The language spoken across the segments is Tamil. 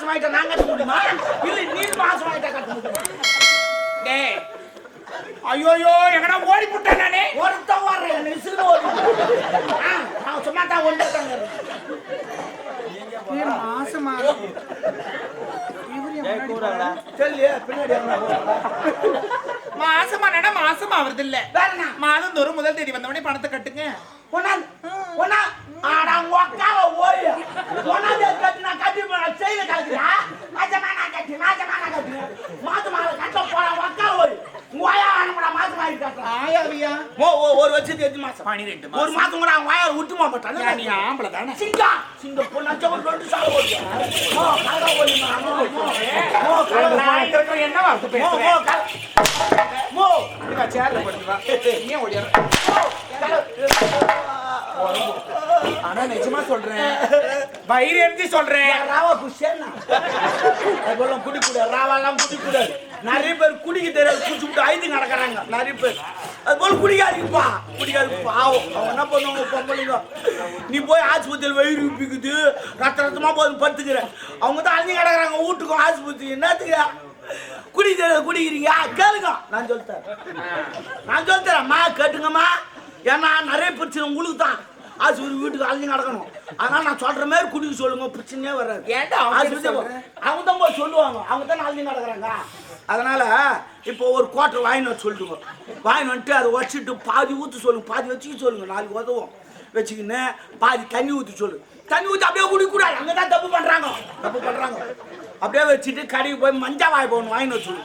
மாசம் ஆயிட்டா நான் கட்ட முடியுமா? இல்ல நீ மாசம் ஆயிட்டா கட்ட முடியுமா? டேய் ஐயோயோ எங்கடா ஓடி புட்டேன் நானே? ஒருத்தன் வர்றேன். நெசுல ஓடி ஆ, நான் சும்மா தான் ஒன்று தாங்க மாசமா என்ன? மாசமா நட மாசமா வருது இல்ல வேற என்ன? மாதம் தோறும் முதல் தேதி வந்தவொடனே பணத்தை கட்டுங்க. ஒன்னா ஒன்னா ஆடா உங்க அக்காவை ஓய் ஒன்னாவது கட்டி நான் கட்டி செய்த கலக்குறா மாசமா நான் கட்டி மாசமா நான் கட்டி மாசமா கட்ட போற உங்க அக்கா ஓய் வாயா அனுப்புடா மாசமா கட்டுறா ஆயாவியா ஓ ஓ ஒரு வருஷத்துக்கு எட்டு மாசம் பனிரெண்டு ஒரு மாசம் கூட அவன் வாயால் விட்டுமா மாட்டான் நீ ஆம்பளை தானே சிங்கா சிங்க பொண்ணாச்ச ஒரு ரெண்டு சால் ஓடியா ஓ கலகா ஓடிமா ஓ இருக்கிற என்ன வார்த்தை பேசுறேன் சேர்ல படுத்து ஏன் ஓடியார? ஆனா நிஜமா சொல்றேன். வயிறு எரிஞ்சு சொல்றேன். ராவா குஷேனா அதெல்லாம் குடி ராவாலாம் குடி நிறைய பேர் குடிக்க தெரியாது குடிச்சு விட்டு ஐந்து நடக்கிறாங்க. நிறைய பேர். அது போல குடிக்காதீங்கப்பா குடிக்காது பாவம். அவங்க என்ன பண்ணுவாங்க பொம்பளைங்க? நீ போய் ஆஸ்பத்திரியில் வயிறு உப்பிக்குது. ரத்த ரத்தமா போது படுத்துக்கிற. அவங்க தான் அழிஞ்சு கிடக்குறாங்க வீட்டுக்கும் ஆஸ்பத்திரி. என்னத்துக்கு? குடி தெரியாது குடிக்கிறீங்க கேளுங்க. நான் சொல்லித்தரேன் நான் சொல்லித்தரேன் அம்மா கேட்டுங்கம்மா. ஏன்னா நிறைய பிரச்சனை உங்களுக்கு தான். ஆஸ்பத்திரி வீட்டுக்கு அழிஞ்சு நடக்கணும். அதனால நான் சொல்ற மாதிரி குடிக்க சொல்லுங்க. பிரச்சனையே வராது. அவங்க தான் போய் சொல்லுவாங்க. அவங்க தான் அழிஞ்சு நடக்கிறாங்க. அதனால இப்போ ஒரு குவார்டர் வாங்கின்னு வர சொல்லிட்டுங்க வாங்கின்னு வந்துட்டு அதை வச்சுட்டு பாதி ஊற்ற சொல்லுங்க. பாதி வச்சுக்க சொல்லுங்க. நாளைக்கு உதவும். வச்சுக்கின்னு பாதி தண்ணி ஊற்றி சொல்லு. தண்ணி ஊற்றி அப்படியே குடிக்கூடாது அங்கே தான் தப்பு பண்ணுறாங்க தப்பு பண்ணுறாங்க அப்படியே வச்சுட்டு கடைக்கு போய் மஞ்சா வாய் போகணும் வாங்கின்னு வர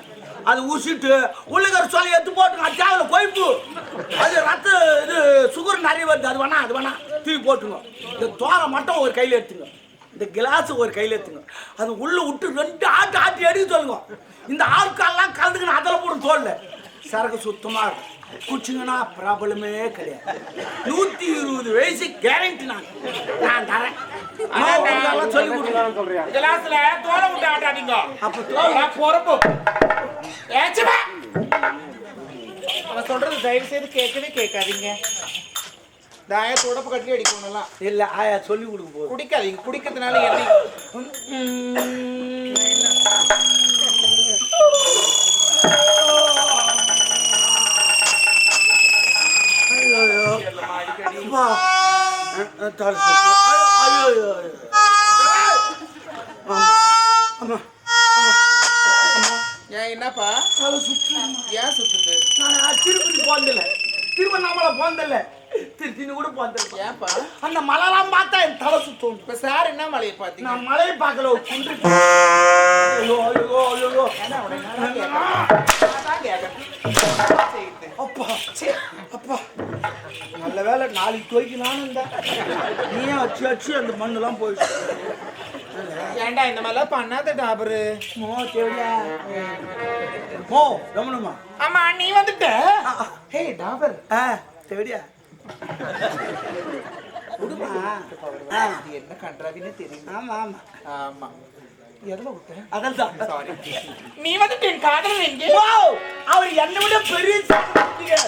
அது ஊசிட்டு உள்ளுக்கிற சொல்லி எடுத்து போட்டுங்க அது கொய்ப்பு அது ரத்த இது சுகர் நிறைய வருது அது வேணா அது வேணா தூக்கி போட்டுங்க. இந்த தோலை மட்டும் ஒரு கையில் எடுத்துங்க. இந்த கிளாஸ் ஒரு கையில் எடுத்துங்க. அது உள்ள விட்டு ரெண்டு ஆட்டு ஆட்டி எடுக்க சொல்லுங்க. இந்த ஆட்கால்லாம் கலந்துக்கணும் அதில் போடும் தோல்ல. சரக்கு சுத்தமாக இருக்கும். குடிச்சிங்கன்னா ப்ராப்ளமே கிடையாது. நூற்றி இருபது வயசு கேரண்டி நான். நான் தரேன். ஆனா உங்களுக்கெல்லாம் சொல்லி கொடுக்குறேன் கிளாஸ்ல தோலை விட்டு ஆட்டாதீங்க அப்போ தோல் நான் பொறுப்பு ஏச்சுமா அவன் சொல்றது தயவு செய்து கேட்கவே கேட்காதீங்க தாய தொடப்பு கட்டி. அடிக்கணும்லாம் இல்லை ஆயா சொல்லி கொடுக்க போகுது குடிக்காதீங்க குடிக்கிறதுனால என்ன ஐயோ ஏன் என்னப்பா? தலை சுத்து ஏன் சுத்துது? நான் திருப்பதி போனதில்ல திருவண்ணாமலை போனதில்ல திருச்சின்னு கூட போனதில்ல ஏன்ப்பா அந்த மலைலாம் பார்த்தா என் தலை சுத்தும் இப்போ சார் என்ன மலையை பார்த்தீங்க நான் மலையை பார்க்கல ஒரு குன்று ஐயோ ஐயோ ஐயோ என்ன உடனே? நான் அப்பா சே அப்பா. வேலை நாளைக்கு துவைக்கலான்னு இருந்தேன் நீயே வச்சு வச்சு அந்த மண்ணெல்லாம் போயிடுச்சு ஏன்டா இந்த மாதிரிலாம் பண்ணாத டாபரு? மோ தேவையா மோ ரமணமா ஆமா நீ வந்துட்ட. ஹே டாபர். ஆ தேவையா விடுமா என்ன கன்றாவின்னு தெரியும் ஆமா ஆமா. ஆமா. எதுல தான் நீ வந்துட்டு என் காதலன் எங்கே அவர் என்னை விட பெரிய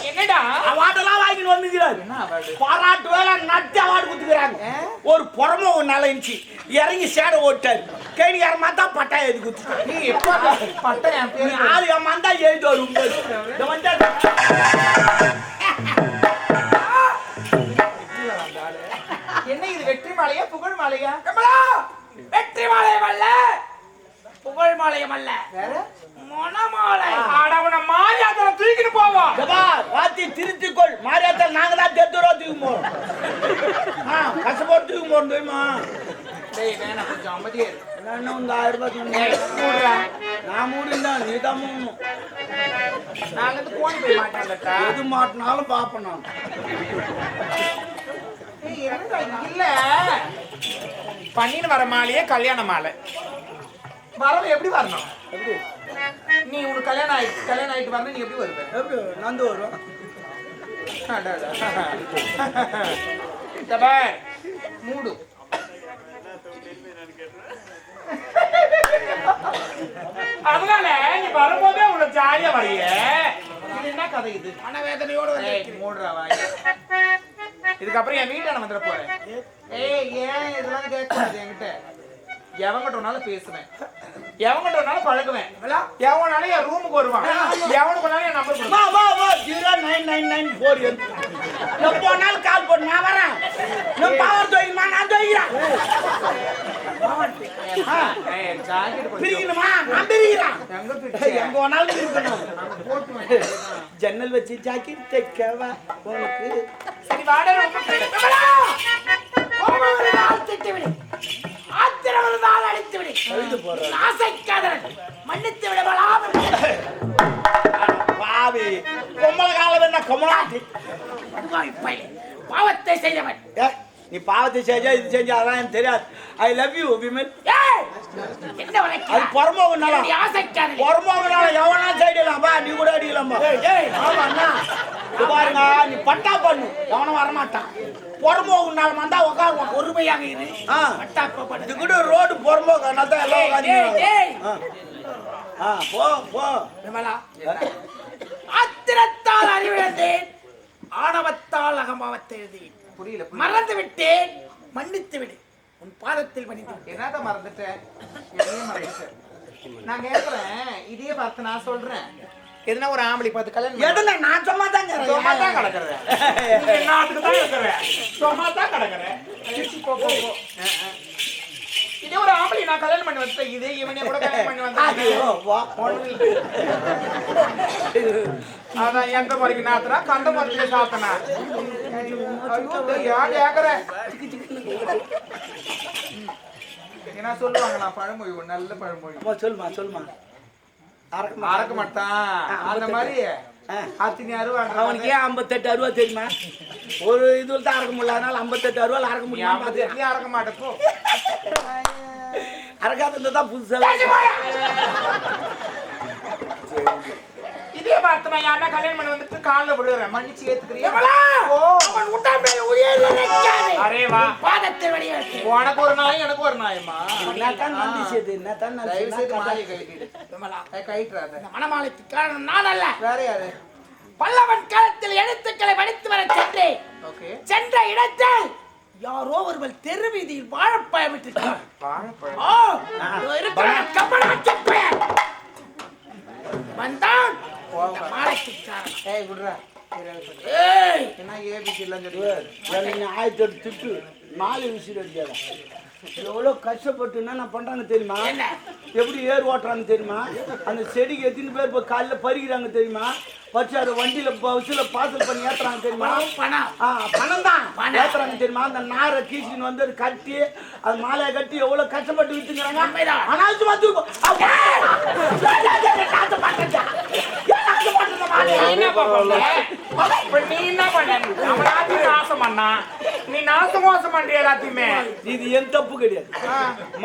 என்னடா? அவார்டெல்லாம் வாங்கிட்டு வந்துக்கிறாரு பாராட்டு வேலை நட்டு அவார்டு கொடுத்துக்கிறாங்க. ஒரு புறமோ ஒரு நாலு இன்ச்சு இறங்கி சேடை ஓட்டாரு. கேணிக்காரமா தான் பட்டாயம் எது குத்து நீ எப்போ பட்ட என் தான் எழுதி வரும் என்ன இது வெற்றி மாலையா புகழ் மாலையா வெற்றி அல்ல புகழ் மாலையம் அல்ல. வேற? மொனமாலை ஆடவன மாரியாதல தூக்கிட்டு போவோம் வாத்தி திருத்திக்கொள் மாரியாத்தால் நாங்க தான் தெத்துரோ தூக்கும் போறோம் ஆ கஷ்டப்பட்டு தூக்கும் போறோம் தெரியுமா? டேய் வேணாம் கொஞ்சம் அமைதியா என்ன இந்த ஆயிரம் ரூபாய். நான் மூடிந்தான் நீ தான் மூடணும். நாங்க வந்து கோணி போய் மாட்டாங்கட்டா எது மாட்டினாலும் பார்ப்பேன் நான்? இல்ல. பண்ணின்னு வர மாலையே கல்யாண மாலை. வரவு எப்படி வரணும்? எப்படி? நீ உனக்கு கல்யாணம் ஆயிட்டு கல்யாணம் ஆயிட்டு வரணும் நீ எப்படி வருவ? எப்படி நந்து பார், மூடு. அதனால நீ வரும்போதே உங்களை ஜாலியா வரைய. இது என்ன கதை இது? மனவேதனையோட ஏய், மூடுறா வாய். இதுக்கப்புறம் என் வீட்டான வந்துட போறேன். ஏய் ஏன் இதெல்லாம் கேட்கக்கூடாது என்கிட்ட? எவன்கிட்ட வேணாலும் பேசுவேன். எவன்கிட்ட வேணாலும் பழகுவேன். எவனாலும் என் ரூமுக்கு வருவான். எவனுக்கு வேணாலும் என் நம்பர் வா வா வா zero nine nine nine four எப்போ நாள் கால் போட்டு நான் வரேன். நான் பவர் தோய்க்குமா நான் தோய்க்கிறேன் ஜாக்கெட் பிரிக்கணுமா? நான் பிரிக்கிறேன். எங்க வேணாலும் இருக்கணும் ஜன்னல் வச்சு ஜாக்கெட் தைக்கவா உனக்கு. சரி போடுறேன் ஆசைக்காதவன் மன்னித்து விடவலாம் பாவி. காலம் என்ன பயிலே. பாவத்தை செய்தவன். நீ பாவத்தை செஞ்சா இது செஞ்சா எனக்கு தெரியாது. ஐ லவ் யூ விமன் அது? பொறமோகனால பொறமோகனால எவனா சைடுலாம்பா நீ கூட அடிக்கலாம்பா ஆமா அண்ணா. பாருங்க நீ பட்டா பண்ணு. எவனும் வரமாட்டான். பொறமோகனால வந்தா உட்காருவான் பொறுமையாக இரு. இது கூட ரோடு பொறமோகனால தான் எல்லாம் டேய், டேய், டேய். உட்காந்து ஆ. போ போ. விமலா, ஆத்திரத்தால் அறிவிழந்தேன். ஆணவத்தால் அகம்பாவத்தை புரியல. மறந்து விட்டேன் மன்னித்து விடு. உன் பாதத்தில் விட்டேன் என்னத்த மறந்துட்டேன் நான் கேக்குறேன். இதே பார்த்து நான் சொல்றேன். எதுனா ஒரு ஆம்பளை பார்த்து கல்யாணம். எதுல? நான் சும்மா தான் சும்மா தான் கிடக்குறேன். நீ என்னத்துக்கு தான் இருக்கிற? சும்மா தான் கிடக்குறேன். இதே ஒரு ஆம்பளை நான் கல்யாணம் பண்ணி வந்தேன் இதே இவனே கூட கல்யாணம் பண்ணி வந்தேன் அதான் எந்த முறைக்கு நாத்துனா கண்ட முறைக்கு சாத்தனா ஐயோ ஏன் கேக்குற? என்ன சொல்லுவாங்க நான் பழமொழி நல்ல பழமொழி. சொல்லுமா சொல்லுமா மறக்க மாட்டான். அந்த மாதிரி. அத்தினி அருவாங்க அவனுக்கு ஏன் ஐம்பத்தெட்டு அருவா தெரியுமா? ஒரு இதுல தான் அறக்க முடியல. அதனால ஐம்பத்தெட்டு அருவா அறக்க முடியாம ஐம்பது எட்லயும் அறக்க மாட்டே போ. அறக்காதது தான் புதுசா இதே பார்த்து நான் யாருன்னா கல்யாணம் பண்ணி வந்துட்டு காலில் விழுறேன் மன்னிச்சு ஏத்துக்கிறியா? விமலா, ஓ அவன் உடம்பை உயிர் நினைக்காதே. அரே வா. பாதத்தில் வடிவெடுத்து உனக்கு ஒரு நாய் எனக்கு ஒரு நாயம்மா. என்னத்தான் நன்றி செய்து என்னத்தான் நன்றி. செய்து விமலா கழிட்டுறாத இந்த மணமாலைக்கு காரணம் நான் அல்ல. வேற யாரு? பல்லவன் காலத்தில் எழுத்துக்களை படித்து வர சென்றேன். ஓகே. சென்ற இடத்தில் யாரோ ஒருவர் தெரு வீதியில் வாழைப்பழம் பெயர். வந்தான். என்ன ஏபிசி எல்லாம் சொல்லி நீ ஆயிரத்தி எட்டு திட்டு. நாலு விசில் அடிக்காத எவ்வளோ கஷ்டப்பட்டு என்ன பண்றாங்க தெரியுமா? எப்படி ஏர் ஓட்டுறாங்க தெரியுமா? அந்த செடிக்கு எத்தனை பேர் இப்போ காலைல பறிக்கிறாங்க தெரியுமா? பச்சு அதை வண்டியில பஸ்ஸில் பார்சல் பண்ணி ஏத்துறாங்க தெரியுமா? பணம் ஆ பணம் தான். ஏத்துறாங்க தெரியுமா? அந்த நாரை கீச்சின்னு வந்து அது கட்டி அது மாலையை கட்டி எவ்வளவு கஷ்டப்பட்டு வித்துக்கிறாங்க? உண்மைதான். ஆனால் நீ என்ன பண்ண அவன் எல்லாத்தையும் நாசம் பண்ணா? நீ நாசம் மோசம் பண்ற எல்லாத்தையுமே? இது என் தப்பு கிடையாது.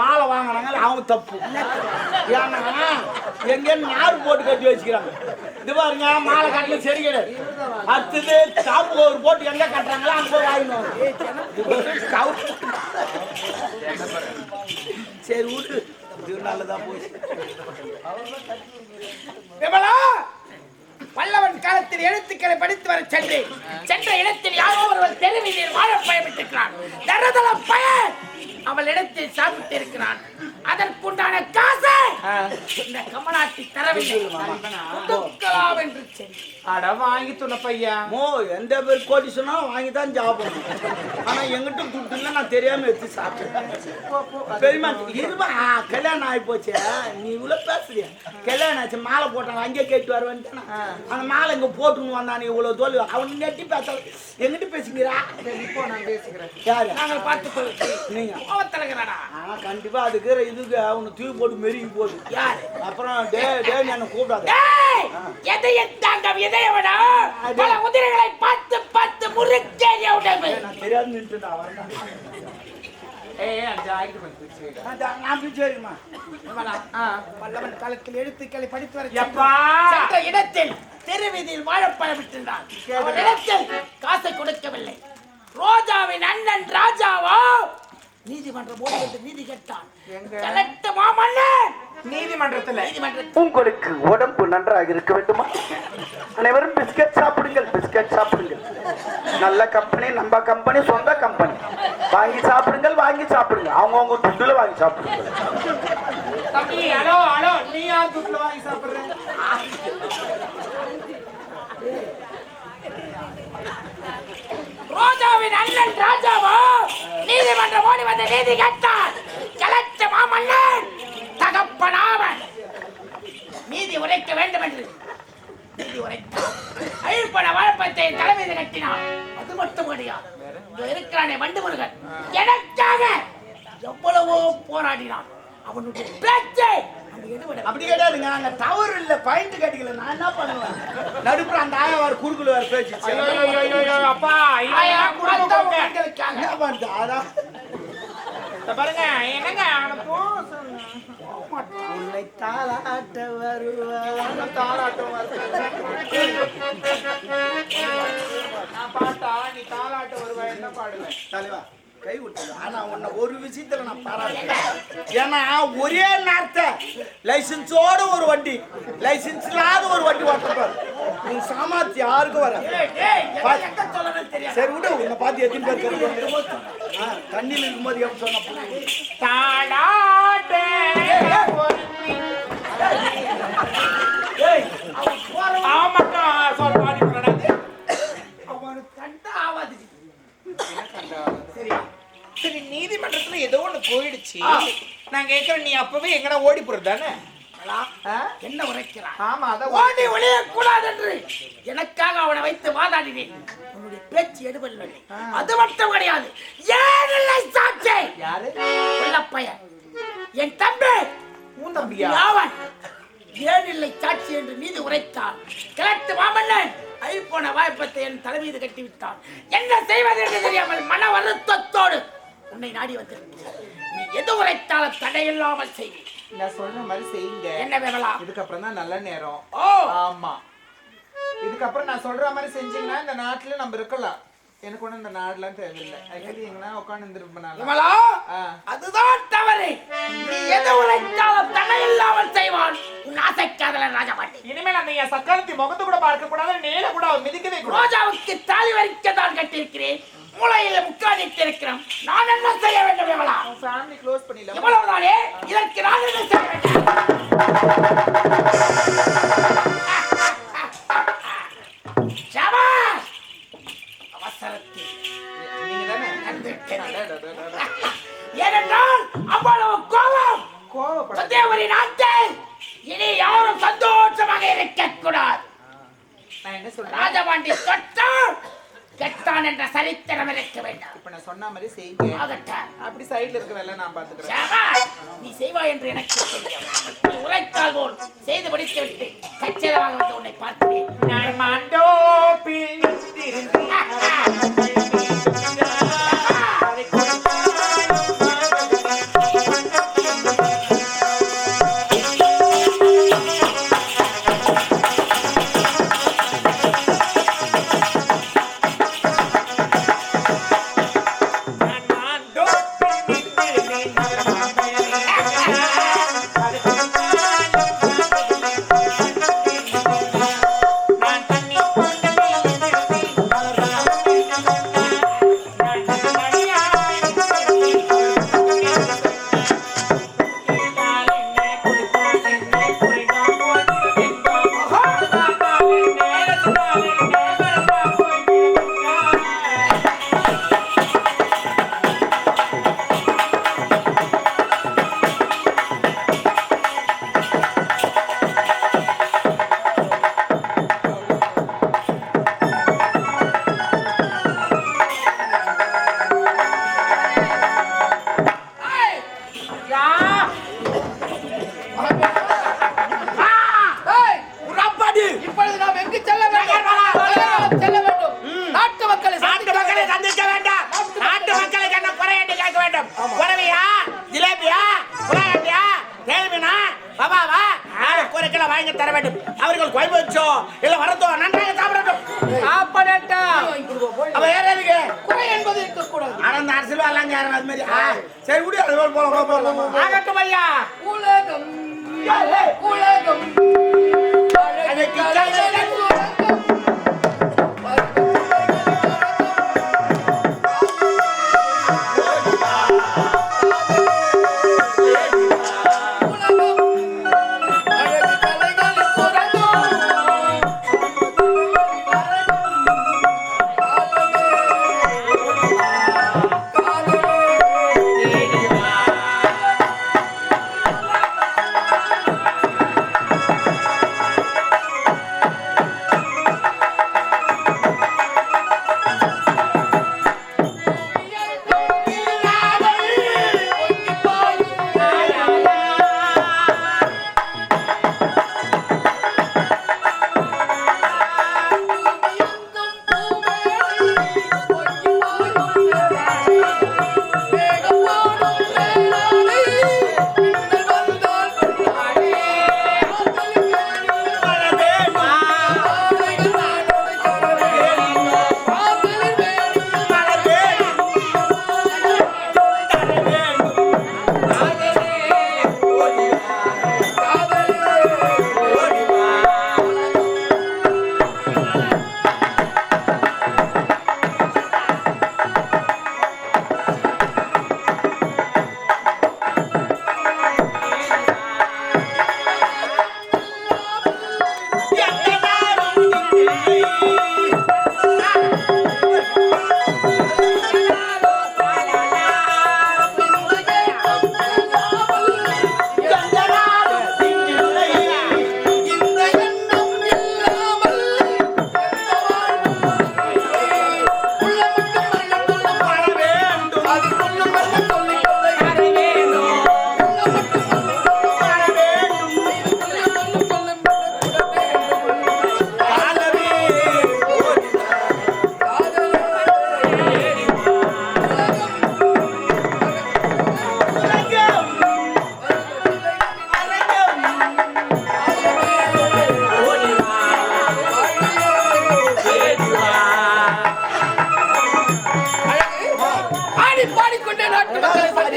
மாலை வாங்குறாங்க அவங்க தப்பு. ஏன்னா எங்க நார் போட்டு கட்டி வச்சுக்கிறாங்க. இது பாருங்க மாலை கட்டல சரி கிடையாது. அடுத்தது ஒரு போட்டு எங்க கட்டுறாங்களோ அங்க போய் வாங்கினோம் சரி விட்டு இது நல்லதா போச்சு. பல்லவன் காலத்தில் எழுத்துக்களை படித்து வர சென்றேன். சென்ற இடத்தில் யாரோ ஒருவர் தெருவில் வாழ பயமிட்டிருக்கிறார். தரதள பயன்! அவள் இடத்தில் சாப்பிட்டு இருக்கிறான் அதற்குண்டான காசை இந்த கமலாட்டி தரவில்லை. என்று அட வாங்கி துண பையா. மோ எந்த பேர் கோடி சொன்னாலும் வாங்கி தான் சாப்பிடணும். ஆனா எங்கிட்ட துட்டுல நான் தெரியாம எடுத்து சாப்பிட்டேன். பெரியமா இருமா கல்யாணம் ஆகி போச்சு நீ இவ்வளவு பேசுறிய? கல்யாணம் ஆச்சு மாலை போட்டாங்க அங்கேயே கேட்டு வருவேன்ட்டு அந்த மாலை இங்க போட்டுன்னு வந்தானே இவ்வளவு தோல் அவன் நெட்டி பேச எங்கிட்ட பேசுங்கிறா சரி, இப்போ நான் பேசிக்கிறேன். யாரு? நாங்கள் கொள்கிறோம் நீங்க. ஆனா கண்டிப்பா அதுக்கு இதுக்கு அவனை தூக்கி போட்டு மெருகி போகுது. யாரு? அப்புறம் டே டே என்ன கூப்பிடாத! எதையும் தாங்க இதயவனா பல உதிரைகளை பார்த்து பார்த்து முறுக்கேறிய உடம்பு? நான் தெரியாது நின்றுடா வரேன் பல்லவன் காலத்தில் எழுத்துக்களை படித்து வர இடத்தில் தெரு வீதியில் வாழைப்பழம் விட்டிருந்தான். இடத்தில் காசை கொடுக்கவில்லை. ரோஜாவின் அண்ணன் ராஜாவோ? நீதி கேட்டான். நீதிமன்றத்துல. உங்களுக்கு உடம்பு நன்றாக இருக்க வேண்டுமா? அனைவரும் பிஸ்கட் சாப்பிடுங்கள் பிஸ்கட் சாப்பிடுங்கள். நல்ல கம்பெனி நம்ம கம்பெனி சொந்த கம்பெனி வாங்கி சாப்பிடுங்கள் வாங்கி சாப்பிடுங்க அவங்கவுங்க துட்டுல வாங்கி சாப்பிடுங்க தம்பி ஹலோ ஹலோ நீ யார் துட்டுல வாங்கி சாப்பிடுற? ரோஜாவின் அண்ணன் ராஜாவோ நீதிமன்றம் ஓடி வந்து நீதி கேட்டார் கலெக்ட மாமன்னன் தகப்பனாவன். நீதி உரைக்க வேண்டும் என்று நீதி உரைத்தார் அழிப்பட வழப்பத்தை தலைமீது கட்டினான் அது மட்டும் கிடையாது. இருக்கிறானே வண்டு முருகன் எனக்காக எவ்வளவோ போராடினான். அவனுடைய பேச்சை அப்படி நாங்க டவர் இல்ல பாயிண்ட் கட்டிக்கல நான் என்ன பண்ணுவேன் நடுப்புற அந்த ஆயாவார் குறுக்குல வேற பேச்சு ஐயோ ஐயோ, ஐயோ ஐயோ, அப்பா இதெல்லாம் குடும்ப போங்க. என்ன பண்ணுது அதான் இத பாருங்க என்னங்க. உன்னை தாளாட்ட. நான் பாட்டா நீ என்ன பாடுவேன் தலைவா கை விட்டுது ஆனா உன்னை ஒரு விஷயத்துல நான் பாராட்டுறேன். ஏன்னா ஒரே நேரத்தை லைசன்ஸோட ஒரு வண்டி லைசன்ஸ் இல்லாத ஒரு வண்டி ஓட்டுப்பாரு நீ சாமர்த்தி யாருக்கும் வர சரி விடு உன்னை பார்த்து எத்தனை பேர் தெரியும்? தண்ணியில் இருக்கும்போது எப்படி சொன்ன ஏய் ஆமாக்கா சொல் பாடி அவனுக்கு கண்டா ஆவாது? சரியா? சரி நீதிமன்றத்துல ஏதோ ஒண்ணு போயிடுச்சு. நான் கேக்குறேன் நீ அப்பவே எங்கடா ஓடி போறது தானே? ஆ? என்ன உரைக்கிறான் ஆமா அதான் ஓடி ஒளியக்கூடாது என்று எனக்காக அவனை வைத்து வாதாடினேன். உன்னுடைய பேச்சு எடுபடவில்லை அது மட்டும் கிடையாது. ஏன் இல்லை சாட்சி. யாரு? கொல்லப்பையன் என் தம்பி. உன் தம்பியா? யாவன்? ஏன் இல்லை சாட்சி என்று நீதி உரைத்தான் கிழட்டு மாமன்னன். ஐப்போன வாய்ப்பத்தை என் தலைமீது கட்டிவிட்டான். என்ன செய்வது என்று தெரியாமல் மன வருத்தத்தோடு உன்னை நாடி வந்திருக்கிறேன். நீ எது உரைத்தாலும் தடையில்லாமல் செய் நான் சொன்ன மாதிரி செய்யுங்க. என்ன வேவலா இதுக்கப்புறம் தான் நல்ல நேரம். ஓ! ஆமா. இதுக்கப்புறம் நான் சொல்ற மாதிரி செஞ்சீங்கன்னா இந்த நாட்டுல நம்ம இருக்கலாம். எனக்கு ஒண்ணும் இந்த நாடுலாம் தேவையில்லை. எங்கன்னா உட்காந்து இருப்பேன் விமலா ஆ. அதுதான் தவறு. நீ எது உரைத்தாலும் தடையில்லாமல் செய்வான் உன் ஆசைக்காதலன் ராஜபாண்டி இனிமேல் அந்த என் சக்காலத்தி முகத்தை கூட பார்க்க கூடாது நேர கூட மிதிக்கவே ரோஜாவுக்கு தாலி வரிக்க தான் கட்டியிருக்கிறேன். மூளையில முக்காடிட்டு இருக்கிறோம் நான் என்ன செய்ய வேண்டும் பண்ணிடலாம்? இவ்வளவுதானே இதற்கு நான் என்ன செய்ய வேண்டும்?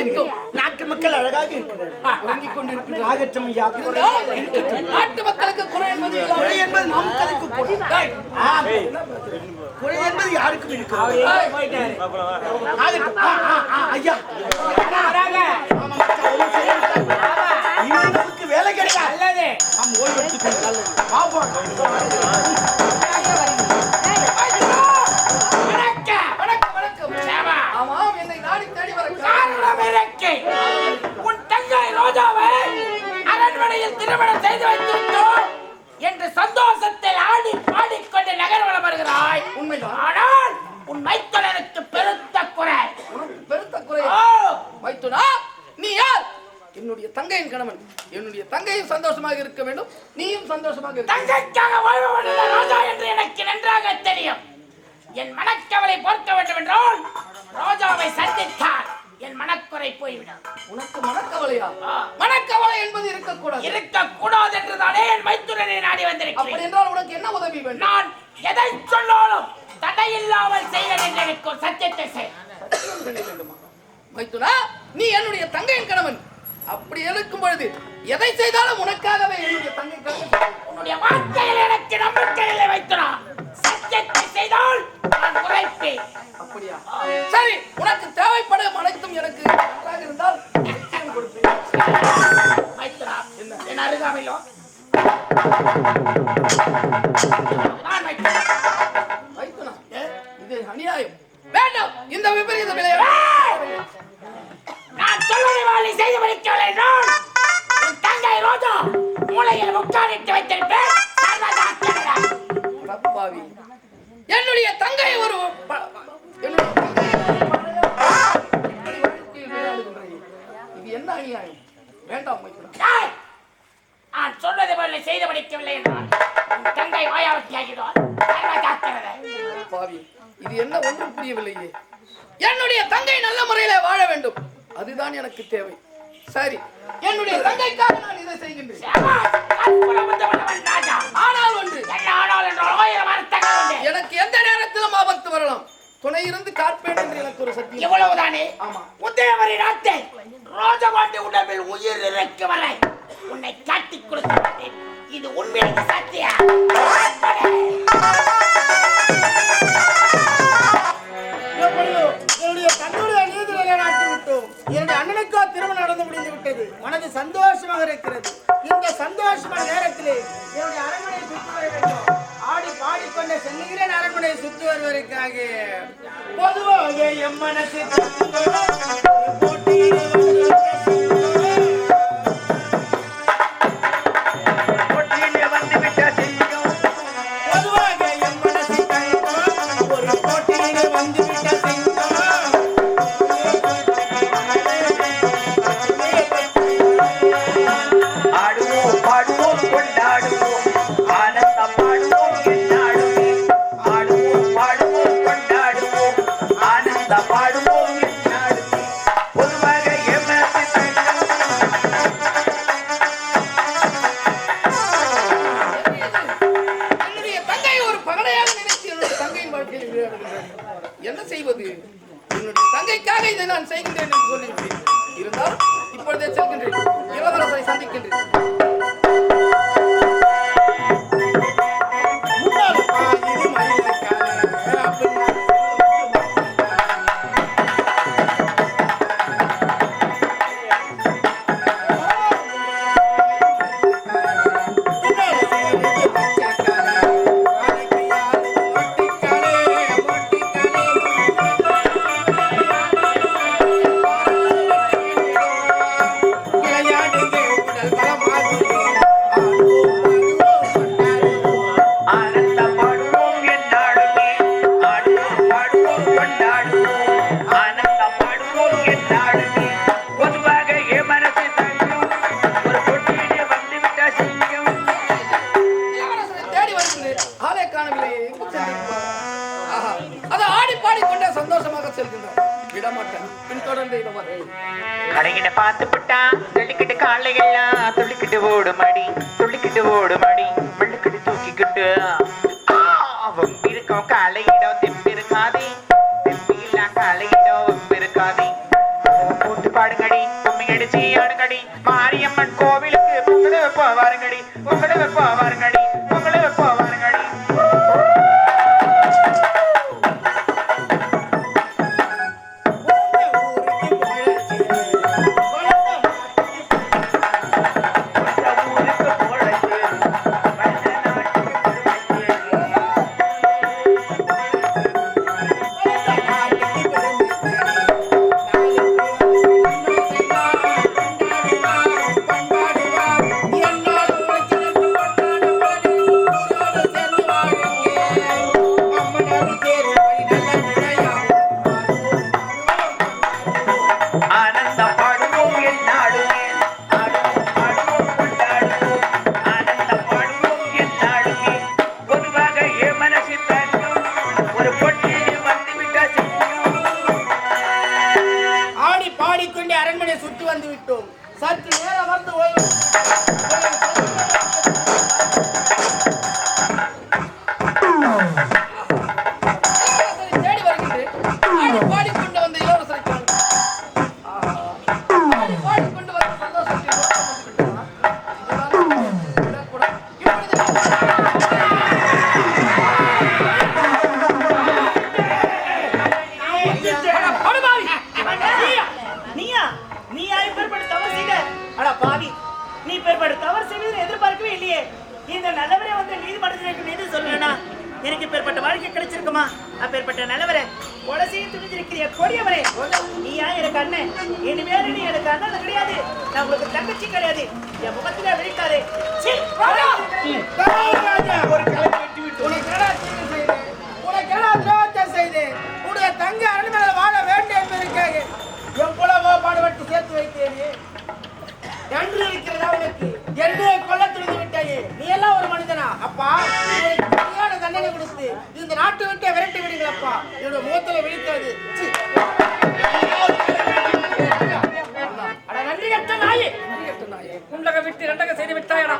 இருக்கும். நாட்டு மக்கள் அழகாக இருக்கிறார்கள். ஆகட்டும் ஐயா நாட்டு மக்களுக்கு குறை யாருக்கும் வேலை கிடையாது. அல்லது நாம் இருக்கு. உன் தங்கை ரோஜாவை அரண்மனையில் திருமணம் செய்து வைத்து விட்டோம் என்று சந்தோஷத்தில் ஆடி பாடிக்கொண்டு நகர்வலம் வருகிறாய். உண்மைதான். ஆனால் உன் மைத்தனருக்கு பெருத்த குறை. பெருத்த குறை? ஓ, வைத்துனா நீ யார்? என்னுடைய தங்கையின் கணவன். என்னுடைய தங்கையும் சந்தோஷமாக இருக்க வேண்டும் நீயும் சந்தோஷமாக. தங்கைக்காக வாழ்பவன் ரோஜா என்று எனக்கு நன்றாக தெரியும். என் மனக்கவலை போர்க்க வேண்டும் என்றால் ரோஜாவை சந்தித்தால் என் மனக்குறை போய்விடும் உனக்கு மனக்கவலையா. மனக்கவலை என்பது இருக்கக்கூடாது. இருக்கக்கூடாது என்றுதானே என் மைத்துனரை நாடி அப்படி வந்திருக்கிறேன் என்றால் உனக்கு என்ன உதவி வேண்டும்? நான் எதை சொன்னாலும் தடையில்லாமல் செய்வேன் என்று எனக்கு ஒரு சத்தியத்தை செய். மைத்துனா நீ என்னுடைய தங்கையின் கணவன். அப்படி இருக்கும் பொழுது எதை செய்தாலும் உனக்காகவே என்னுடைய தங்கைக்காக. உன்னுடைய வார்த்தையில் எனக்கு நம்பிக்கை இல்லை வைத்துனா சத்தியத்தை செய்தால் நான் குறைப்பேன் அப்படியா? சரி உனக்கு தேவைப்படும் அனைத்தும் எனக்கு நன்றாக இருந்தால் நிச்சயம் கொடுப்பேன். மைத்துனா என் அருகாமையிலோ? இது அநியாயம். வேண்டாம் இந்த விபரீத விளையாட! நான் சொல்வதை செய்து முடிக்கவில்லை மூளையில் முக்காலிட்டு வைத்திருப்பேன். என்னுடைய தங்கை ஒரு என்ன அநியாயம்? வேண்டாம்! நான் சொல்வதை போல செய்து முடிக்கவில்லை என்றால் தங்கை ஆகிடுவார் சர்வதாக்கியடா. பாவி இது என்ன ஒன்றும் புரியவில்லையே. என்னுடைய தங்கை நல்ல முறையில வாழ வேண்டும். அதுதான் எனக்கு தேவை. சரி என்னுடைய தங்கைக்காக நான் இதை செய்கின்றேன். ஆனால் ஒன்று. எனக்கு எந்த நேரத்திலும் ஆபத்து வரலாம். துணை இருந்து காப்பேன் என்று எனக்கு ஒரு சத்தியம். இவ்வளவுதானே? ஆமா. உதயவரி நாட்டை ரோஜபாண்டி உடம்பில் உயிர் இறக்கு வரை உன்னை காட்டிக் மாட்டேன் இது உண்மையான சத்தியம். என்னுடைய திருமணம் நடந்து முடிந்து விட்டது. மனது சந்தோஷமாக இருக்கிறது. இந்த சந்தோஷமான நேரத்திலே என்னுடைய அரண்மனையை சுற்றி வர வேண்டும் ஆடி பாடிக்கொண்ட செல்லுகிறேன் அரண்மனையை சுற்றி வருவதற்காக. பொதுவாக எம் மனசு போட்டியிலே சந்தோஷமாக செல்கின்றார் விடமாட்டேன். பின்தொடர்ந்து கடைகிட்ட பார்த்து விட்டா தள்ளிக்கிட்டு காலையெல்லாம் துள்ளிக்கிட்டு ஓடும் அடி துள்ளிக்கிட்டு ஓடும் அடி வெள்ளிக்கிட்டு தூக்கிக்கிட்டு நன்றி இருக்கிறதா உனக்கு? என்னை கொல்ல துணிந்து விட்டாயே. நீ எல்லாம் ஒரு மனிதனா? அப்பா, உனக்கு சரியான தண்டனை கொடுத்து இந்த நாட்டை விட்டே விரட்டி விடுங்கள் அப்பா. என்னோட முகத்துல விழித்தது. சீ. அட நன்றி கட்ட நாயே உண்டக விட்டு ரெண்டக செய்து விட்டாயடா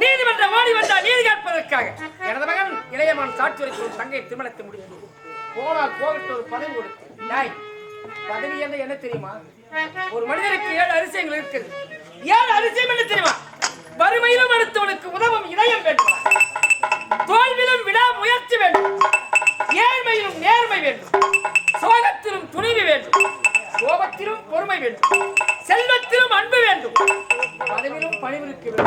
நீதிமன்றம் ஓடி வந்தா நீதி கேட்பதற்காக எனது மகன் இளையமான் சாட்சி வரைக்கும் தங்கை திருமணத்தை முடித்து போனால் போகட்டு ஒரு பதவி கொடுத்து நாய் பதவி என்ன என்ன தெரியுமா ஒரு மனிதனுக்கு ஏழு அரிசியங்கள் இருக்குது ஏன் அதிசயம் என்ன தெரியுமா? வறுமையிலும் அடுத்தவனுக்கு உதவும் இதயம் வேண்டும். தோல்விலும் விடா முயற்சி வேண்டும். ஏழ்மையிலும் நேர்மை வேண்டும். சோகத்திலும் துணிவு வேண்டும். சோகத்திலும் பொறுமை வேண்டும். செல்வத்திலும் அன்பு வேண்டும். பதவியிலும் பணிவிருக்க வேண்டும்.